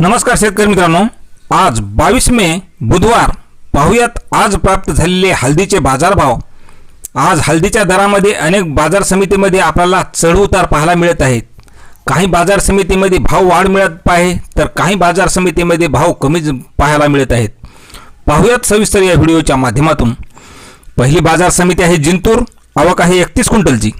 नमस्कार शेतकरी मित्रांनो. आज बावीस मे बुधवार. पाहुयात आज प्राप्त झालेले हळदीचे बाजारभाव. आज हळदीच्या दरामध्ये अनेक बाजार समितीमध्ये आपल्याला चढउतार पाहायला मिळत आहेत. काही बाजार समितीमध्ये भाव वाढ मिळत आहे तर काही बाजार समितीमध्ये भाव कमी पाहायला मिळत आहेत. पाहुयात सविस्तर या व्हिडिओच्या माध्यमातून. पहिली बाजार समिती आहे जिंतूर आवक आहे एकतीस क्विंटलची.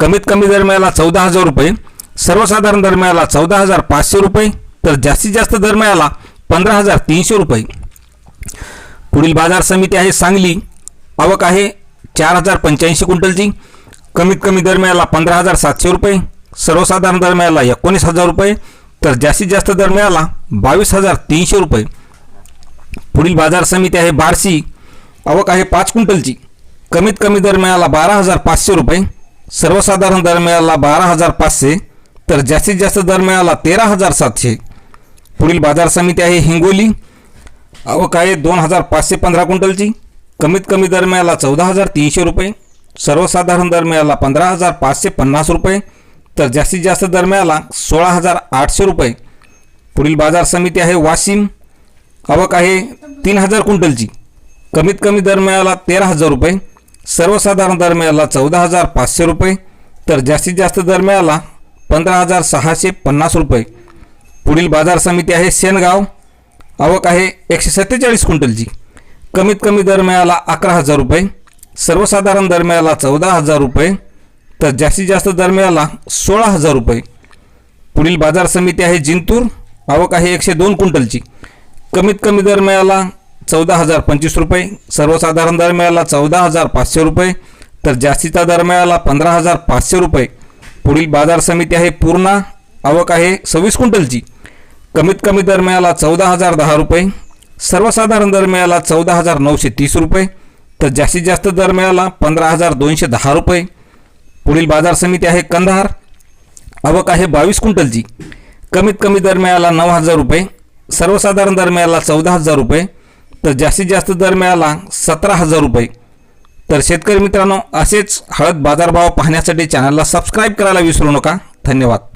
कमीत कमी दरम्याला चौदा हजार रुपये सर्वसाधारण दरम्याला चौदा हजार पाचशे रुपये तर जास्तीत जास्त दरम्याला पंधरा हजार तीनशे रुपये. पुढील बाजार समिती आहे सांगली. आवक आहे चार हजार पंच्याऐंशी क्विंटलची. कमीत कमी दरम्याला पंधरा हजार सातशे रुपये. सर्वसाधारण दरम्याला एकोणीस हजार रुपये. तर जास्तीत जास्त दर मिळाला बावीस हजार तीनशे रुपये. पुढील बाजार समिती आहे बारसी आवक आहे पाच क्विंटलची. कमीत कमी दरम्याला बारा हजार पाचशे रुपये. सर्वसाधारण दरम्याला बारा हजार पाचशे. तर जास्तीत जास्त दर मिळाला तेरा हजार सातशे. पुढील बाजार समिती आहे हिंगोली. आवक आहे दोन हजार पाचशे पंधरा क्विंटलची. कमीत कमी दरम्याला चौदा हजार तीनशे रुपये. सर्वसाधारण दरम्याला पंधरा हजार पाचशे पन्नास रुपये. तर जास्तीत जास्त दरम्याला सोळा हजार आठशे रुपये. पुढील बाजार समिती आहे वाशिम. आवक आहे तीन हजार क्विंटलची. कमीत कमी दरम्याला तेरा हजार रुपये. सर्वसाधारण दरम्याला चौदा हजार पाचशे रुपये. तर जास्तीत जास्त दरम्याला पंधरा हजार सहाशे पन्नास रुपये. पुढील बाजार समिती आहे शेनगाव आवक आहे एकशे सत्तेचाळीस क्विंटलची. कमीत कमी दर मिळाला अकरा हजार रुपये. सर्वसाधारण दरम्याला चौदा हजार रुपये. तर जास्तीत जास्त दर मिळाला सोळा हजार रुपये. पुढील बाजार समिती आहे जिंतूर. आवक आहे एकशे दोन क्विंटलची. कमीत कमी दर मिळाला चौदा हजार पंचवीस रुपये. सर्वसाधारण दर मिळाला चौदा हजार पाचशे रुपये. तर जास्तीचा दरम्याला पंधरा हजार पाचशे रुपये. पुढील बाजार समिती आहे पूर्णा. आवक आहे सव्वीस क्विंटलची. कमीत कमी दरम्याला चौदा हजार दहा रुपये. सर्वसाधारण दरम्याला चौदा हजार नऊशे तीस रुपये. तर जास्तीत जास्त दरम्याला पंधरा हजार दोनशे दहा रुपये. पुढील बाजार समिती आहे कंधार. आवक आहे बावीस क्विंटलची. कमीत कमी दरम्याला नऊ हजार रुपये. सर्वसाधारण दरम्याला चौदा हजार रुपये. तर जास्तीत जास्त दरम्याला सतरा हजार रुपये. तर शेतकरी मित्रांनो असेच हळद बाजारभाव पाहण्यासाठी चॅनलला सबस्क्राईब करायला विसरू नका. धन्यवाद.